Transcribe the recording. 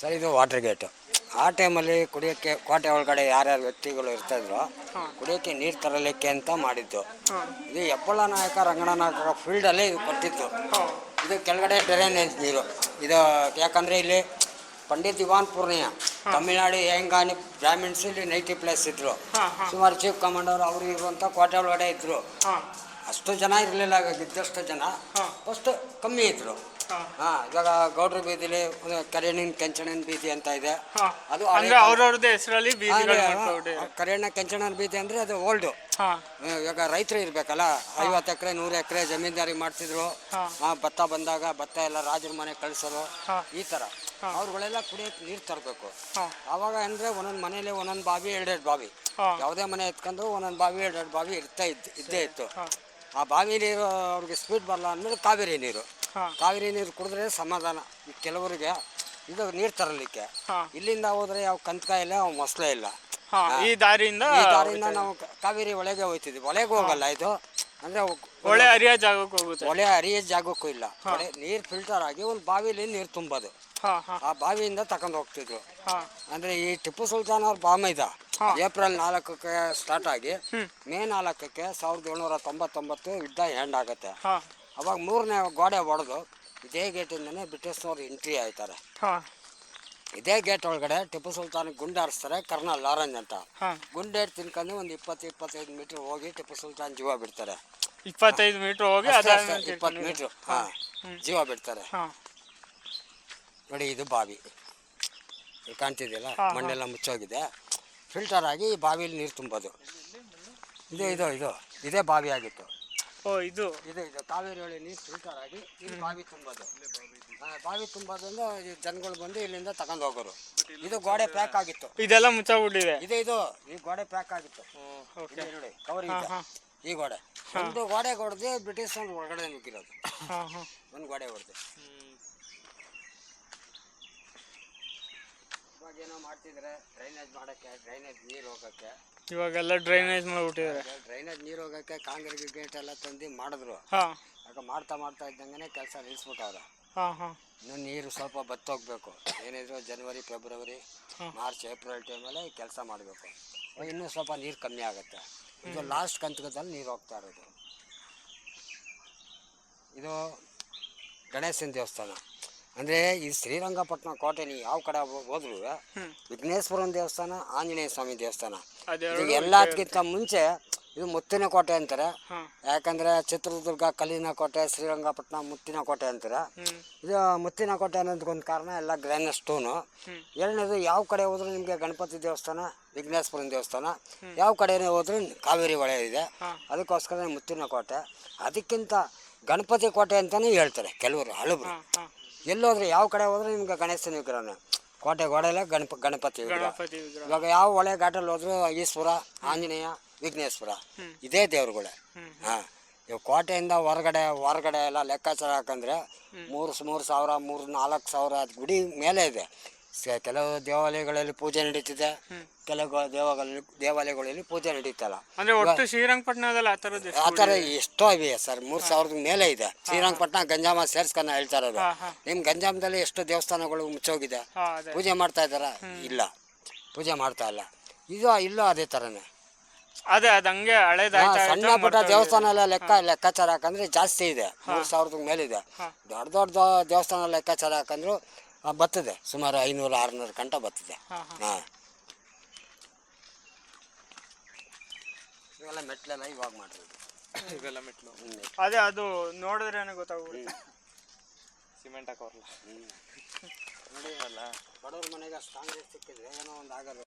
Sir ಇದು water gate ಆ ಟೈಮಲ್ಲಿ ಕುಡಿಯೋಕ್ಕೆ ಕೋಟೆ ಒಳಗಡೆ ಯಾರ್ಯಾರು ವ್ಯಕ್ತಿಗಳು ಇರ್ತಾಯಿದ್ರು ಕುಡಿಯೋಕ್ಕೆ ನೀರು ತರಲಿಕ್ಕೆ ಅಂತ ಮಾಡಿದ್ದು. ಇದು ಹೆಬ್ಬಳ್ಳ ನಾಯಕ ರಂಗಣ ಫೀಲ್ಡಲ್ಲಿ ಫೀಲ್ಡಲ್ಲೇ ಇದು ಕೊಟ್ಟಿತ್ತು ಇದು ಕೆಳಗಡೆ ಡ್ರೈನೇಜ್ ನೀರು. ಇದು ಯಾಕಂದರೆ ಇಲ್ಲಿ ಪಂಡಿತ್ ಇವಾನ್ ಪೂರ್ಣಿಯ ತಮಿಳ್ನಾಡು ಹೆಂಗಾನಿ ಬ್ರಾಹ್ಮಿಣ್ಸ್ ಇಲ್ಲಿ ನೈಟಿ ಪ್ಲೇಸ್ ಇದ್ರು. ಸುಮಾರು ಚೀಫ್ ಕಮಾಂಡರ್ ಅವರು ಇರುವಂಥ ಕೋಟೆ ಒಳಗಡೆ ಇದ್ರು. ಅಷ್ಟು ಜನ ಇರಲಿಲ್ಲ ಇದ್ದಷ್ಟು ಜನ. ಫಸ್ಟ್ ಕಮ್ಮಿ ಇದ್ರು. ಹಾ. ಇವಾಗ ಗೌಡ್ರ ಬೀದಿಲಿ ಒಂದು ಕರೇಣಿನ ಕೆಂಚಣನ ಬೀದಿ ಅಂತ ಇದೆ. ಅದು ಅಂದ್ರೆ ಅವ್ರವ್ರದ್ದು ಹೆಸರಲ್ಲಿ ಕರೆಣ್ಣ ಕೆಂಚಣನ ಬೀದಿ ಅಂದ್ರೆ ಅದು ಓಲ್ಡು. ಇವಾಗ ರೈತರು ಇರ್ಬೇಕಲ್ಲ ಐವತ್ತು ಎಕರೆ ನೂರು ಎಕರೆ ಜಮೀನ್ದಾರಿ ಮಾಡ್ತಿದ್ರು. ಭತ್ತ ಬಂದಾಗ ಭತ್ತ ಎಲ್ಲ ರಾಜರ ಮನೆ ಕಳಿಸೋದು. ಈ ತರ. ಅವ್ರಗಳೆಲ್ಲ ಕುಡಿಯಕ್ ನೀರು ತರಬೇಕು. ಅವಾಗ ಅಂದ್ರೆ ಒಂದೊಂದ್ ಮನೇಲಿ ಒಂದೊಂದ್ ಬಾವಿ ಎರಡೆರಡು ಬಾವಿ. ಯಾವ್ದೇ ಮನೆ ಎತ್ಕೊಂಡು ಒಂದೊಂದ್ ಬಾವಿ ಎರಡೆರಡು ಬಾವಿ ಇರ್ತಾ ಇದ್ದೇ ಇತ್ತು. ಆ ಬಾವಿ ನೀರು ಅವ್ರಿಗೆ ಸ್ಪೀಡ್ ಬರಲ್ಲ ಅಂದಮೇಲೆ ಕಾವೇರಿ ನೀರು. ಕಾವೇರಿ ನೀರು ಕುಡಿದ್ರೆ ಸಮಾಧಾನ. ಈ ಕೆಲವರಿಗೆ ಇದು ನೀರು ತರಲಿಕ್ಕೆ. ಇಲ್ಲಿಂದ ಹೋದ್ರೆ ಯಾವ ಕಂತಕ ಇಲ್ಲ ಯಾವ ಮೊಸಳೆ ಇಲ್ಲ. ಈ ದಾರಿಯಿಂದ ಈ ದಾರಿಯಿಂದ ನಾವು ಕಾವೇರಿ ಒಳಗೆ ಹೋಯ್ತಿದ್ವಿ. ಒಳಗೆ ಹೋಗಲ್ಲ ಇದು. ಅಂದ್ರೆ ಒಳ್ಳೆ ಹರಿಯ ಜಾಗಕ್ಕೆ ಹೋಗುತ್ತೆ. ಒಳ್ಳೆ ಹರಿಯ ಜಾಗಕ್ಕೂ ಇಲ್ಲ. ನೀರ್ ಫಿಲ್ಟರ್ ಆಗಿ ಒಂದು ಬಾವಿಲಿ ನೀರು ತುಂಬೋದು. ಆ ಬಾವಿಯಿಂದ ತಕೊಂಡ್ ಹೋಗ್ತಿದ್ರು. ಅಂದ್ರೆ ಈ ಟಿಪ್ಪು ಸುಲ್ತಾನ್ ಅವ್ರ ಬಾಮೈದ ಏಪ್ರಿಲ್ ನಾಲ್ಕಕ್ಕೆ ಸ್ಟಾರ್ಟ್ ಆಗಿ ಮೇ ನಾಲ್ಕಕ್ಕೆ ಸಾವಿರದ ಏಳ್ನೂರ ತೊಂಬತ್ತೊಂಬತ್ತು ಯುದ್ಧ ಹ್ಯಾಂಡ್ ಆಗುತ್ತೆ. ಅವಾಗ ಮೂರನೇ ಗೋಡೆ ಒಡೆದು ಇದೇ ಗೇಟಿಂದನೇ ಬ್ರಿಟಿಷ್ನವ್ರು ಎಂಟ್ರಿ ಆಯ್ತಾರೆ. ಇದೇ ಗೇಟ್ ಒಳಗಡೆ ಟಿಪ್ಪು ಸುಲ್ತಾನ್ ಗುಂಡಾರಿಸ್ತಾರೆ ಕರ್ನಲ್ ಲಾರೆಂಜ್ ಅಂತ. ಹಾ. ಗುಂಡೇಟ್ ತಿನ್ಕೊಂಡು ಒಂದು ಇಪ್ಪತ್ತು ಇಪ್ಪತ್ತೈದು ಮೀಟರ್ ಹೋಗಿ ಟಿಪ್ಪು ಸುಲ್ತಾನ್ ಜೀವ ಬಿಡ್ತಾರೆ. ಇಪ್ಪತ್ತೈದು ಮೀಟರ್ ಹೋಗಿ ಇಪ್ಪತ್ತು ಮೀಟರ್ ಹಾ. ಜೀವ ಬಿಡ್ತಾರೆ. ನೋಡಿ ಇದು ಬಾವಿ. ಕಾಣ್ತಿದೆಯಲ್ಲ? ಮಣ್ಣೆಲ್ಲ ಮುಚ್ಚೋಗಿದೆ. ಫಿಲ್ಟರ್ ಆಗಿ ಈ ಬಾವಿಲಿ ನೀರು ತುಂಬೋದು. ಇದು ಇದು ಇದು. ಇದೇ ಬಾವಿ ಆಗಿತ್ತು. ಓ ಇದು. ಇದೆ ಇದು. ಕಾವೇರಿ ಹೊಳೆ ನೀರು ಫಿಲ್ಟರ್ ಆಗಿ ಇಲ್ಲಿ ಬಾವಿ ತುಂಬೋದು. ಆ, ಬಾವಿ ತುಂಬೋದ್ರಿಂದ ಈ ಜನಗಳು ಬಂದು ಇಲ್ಲಿಂದ ತಗೊಂಡು ಹೋಗೋರು. ಇದು ಗೋಡೆ ಪ್ಯಾಕ್ ಆಗಿತ್ತು. ಇದೆಲ್ಲ ಮುಚ್ಚಾಗ್ಬಿಟ್ಟಿದೆ ಇದೆ ಇದು. ಈ ಗೋಡೆ ಪ್ಯಾಕ್ ಆಗಿತ್ತು. ಓಕೆ. ಇದೆ ನೋಡಿ ಕವರ್ ಇದೆ. ಹಾ. ಈ ಗೋಡೆ. ಒಂದು ಗೋಡೆ ಹೊಡೆದು ಬ್ರಿಟಿಷ್ ಒಳಗಡೆ ನುಗ್ಗಿರೋದು. ಹಾ ಹಾ. ಒಂದು ಗೋಡೆ ಹೊಡೆದು. ಇವಾಗ ಏನೋ ಮಾಡ್ತಿದ್ರೆ ಡ್ರೈನೇಜ್ ಮಾಡೋಕ್ಕೆ ಡ್ರೈನೇಜ್ ನೀರು ಹೋಗೋಕ್ಕೆ. ಇವಾಗೆಲ್ಲ ಡ್ರೈನೇಜ್ ಮಾಡ್ಬಿಟ್ಟಿದ್ದಾರೆ. ಡ್ರೈನೇಜ್ ನೀರು ಹೋಗಕ್ಕೆ ಕಾಂಗ್ರೆಸ್ ಗೇಟ್ ಎಲ್ಲ ತಂದು ಮಾಡಿದ್ರು. ಹಾ. ಆಗ ಮಾಡ್ತಾ ಮಾಡ್ತಾ ಇದ್ದಂಗೆ ಕೆಲಸ ನಿಲ್ಲಿಸ್ಬಿಟ್ಟವ್ರೆ ಹಾ ಹಾ. ಇನ್ನು ನೀರು ಸ್ವಲ್ಪ ಬತ್ತೋಗ್ಬೇಕು. ಏನಿದ್ರು ಜನವರಿ ಫೆಬ್ರವರಿ ಮಾರ್ಚ್ ಏಪ್ರಿಲ್ ಟೈಮಲ್ಲಿ ಕೆಲಸ ಮಾಡಬೇಕು. ಇನ್ನೂ ಸ್ವಲ್ಪ ನೀರು ಕಮ್ಮಿ ಆಗುತ್ತೆ. ಇದು ಲಾಸ್ಟ್ ಕಂತಕದಲ್ಲಿ ನೀರು ಹೋಗ್ತಾ ಇರೋದು. ಇದು ಗಣೇಶನ ದೇವಸ್ಥಾನ. ಅಂದರೆ ಈ ಶ್ರೀರಂಗಪಟ್ಟಣ ಕೋಟೆ ನೀವು ಯಾವ ಕಡೆ ಹೋದ್ರು ವಿಘ್ನೇಶ್ವರನ ದೇವಸ್ಥಾನ ಆಂಜನೇಯ ಸ್ವಾಮಿ ದೇವಸ್ಥಾನ. ಇದು ಎಲ್ಲದಕ್ಕಿಂತ ಮುಂಚೆ ಇದು ಮುತ್ತಿನ ಕೋಟೆ ಅಂತಾರೆ. ಯಾಕಂದ್ರೆ ಚಿತ್ರದುರ್ಗ ಕಲ್ಲಿನ ಕೋಟೆ ಶ್ರೀರಂಗಪಟ್ಟಣ ಮುತ್ತಿನ ಕೋಟೆ ಅಂತಾರೆ. ಇದು ಮುತ್ತಿನ ಕೋಟೆ ಅನ್ನೋದಕ್ಕೊಂದು ಕಾರಣ ಎಲ್ಲ ಗ್ರಾನೈಟ್ ಸ್ಟೋನು. ಎರಡನೇದು ಯಾವ ಕಡೆ ಹೋದ್ರು ನಿಮಗೆ ಗಣಪತಿ ದೇವಸ್ಥಾನ ವಿಘ್ನೇಶ್ವರನ ದೇವಸ್ಥಾನ ಯಾವ ಕಡೆನೇ ಹೋದ್ರು ಕಾವೇರಿ ಹೊಳೆ ಇದೆ. ಅದಕ್ಕೋಸ್ಕರ ಮುತ್ತಿನ ಕೋಟೆ. ಅದಕ್ಕಿಂತ ಗಣಪತಿ ಕೋಟೆ ಅಂತಾನೆ ಹೇಳ್ತಾರೆ ಕೆಲವರು ಹಳಬರು. ಹಾ ಹಾ. ಎಲ್ಲೋದ್ರೆ ಯಾವ ಕಡೆ ಹೋದ್ರೆ ನಿಮ್ಗೆ ಗಣೇಶನ ವಿಗ್ರಹನೇ. ಕೋಟೆ ಗೋಡೆಲ್ಲ ಗಣಪ ಗಣಪತಿ ವಿಗ್ರಹ. ಗಣಪತಿ ವಿಗ್ರಹ. ಇವಾಗ ಯಾವ ಹೊಳೆ ಘಾಟಲ್ಲಿ ಹೋದ್ರು ಈಶ್ವರ ಆಂಜನೇಯ ವಿಘ್ನೇಶ್ವರ. ಇದೇ ದೇವ್ರುಗಳೇ. ಹಾಂ. ಇವಾಗ ಕೋಟೆಯಿಂದ ಹೊರಗಡೆ ಹೊರಗಡೆ ಎಲ್ಲ ಲೆಕ್ಕಾಚಾರ ಹಾಕಂದ್ರೆ ಮೂರು ಮೂರು ಸಾವಿರ ಮೂರು ನಾಲ್ಕು ಸಾವಿರ ಗುಡಿ ಮೇಲೆ ಇದೆ. ಸ- ಕೆಲವು ದೇವಾಲಯಗಳಲ್ಲಿ ಪೂಜೆ ನಡೀತಿದೆ. ಕೆಲವು ದೇವಾಲಯ ದೇವಾಲಯಗಳಲ್ಲಿ ಪೂಜೆ ನಡೀತಲ್ಲ. ಅಂದ್ರೆ ಒಟ್ಟು ಶ್ರೀರಂಗಪಟ್ಟಣದಲ್ಲಿ ಆ ಥರದ್ದು ಆ ಥರ ಎಷ್ಟೋ ಇವೆ ಸರ್ ಮೂರು ಸಾವಿರದ ಮೇಲೆ ಇದೆ. ಶ್ರೀರಂಗಪಟ್ಟಣ ಗಂಜಾಮ ಸೇರ್ಸ್ಕೊಂಡು ಹೇಳ್ತಾ ಇರೋದು ಹಾ, ಹಾ. ನಿಮ್ಮ ಗಂಜಾಮದಲ್ಲಿ ಎಷ್ಟು ದೇವಸ್ಥಾನಗಳು ಮುಚ್ಚೋಗಿದೆ? ಹಾ ಅದೇ. ಪೂಜೆ ಮಾಡ್ತಾ ಇದ್ದಾರಾ? ಇಲ್ಲ. ಪೂಜೆ ಮಾಡ್ತಾ ಇಲ್ಲ. ಇದು ಇಲ್ಲೂ ಅದೇ ಥರನೇ ಅದೇ ಅದಂಗೆ ಹಂಗೆ ಹಳೇದಾಯ್ತಾ ಸಣ್ಣ ಪುಟ್ಟ ದೇವಸ್ಥಾನ ಎಲ್ಲ ಲೆಕ್ಕ ಲೆಕ್ಕಾಚಾರ ಹಾಕಂದ್ರೆ ಜಾಸ್ತಿ ಇದೆ. ಮೂರು ಸಾವಿರದ ಮೇಲಿದೆ. ದೊಡ್ಡ ದೊಡ್ಡ ದೇವಸ್ಥಾನ ಲೆಕ್ಕಾಚಾರ ಹಾಕಂದ್ರು ಆ, ಬರ್ತದೆ. ಸುಮಾರು ಐನೂರು ಆರುನೂರು ಗಂಟ ಬತ್ತದೆ ಹಾ, ಹಾಂ. ಇವೆಲ್ಲ ಮೆಟ್ಲೆಲ್ಲ ಇವಾಗ ಮಾಡಿರೋದು. ಇವೆಲ್ಲ ಮೆಟ್ಲು. ಅದೇ ಅದು ನೋಡಿದ್ರೆ ಗೊತ್ತಾಗ್ಬೋದು ಸಿಮೆಂಟ್ ಹಾಕೋರ್ಲ. ನೋಡಿ ಅಲ್ಲ ಬಡವ್ರ ಮನೆಗೆ ಸ್ಟ್ರಾಂಗ್ ಸಿಕ್ಕಿದ್ರೆ ಏನೋ ಒಂದು ಆಗಲ್ಲ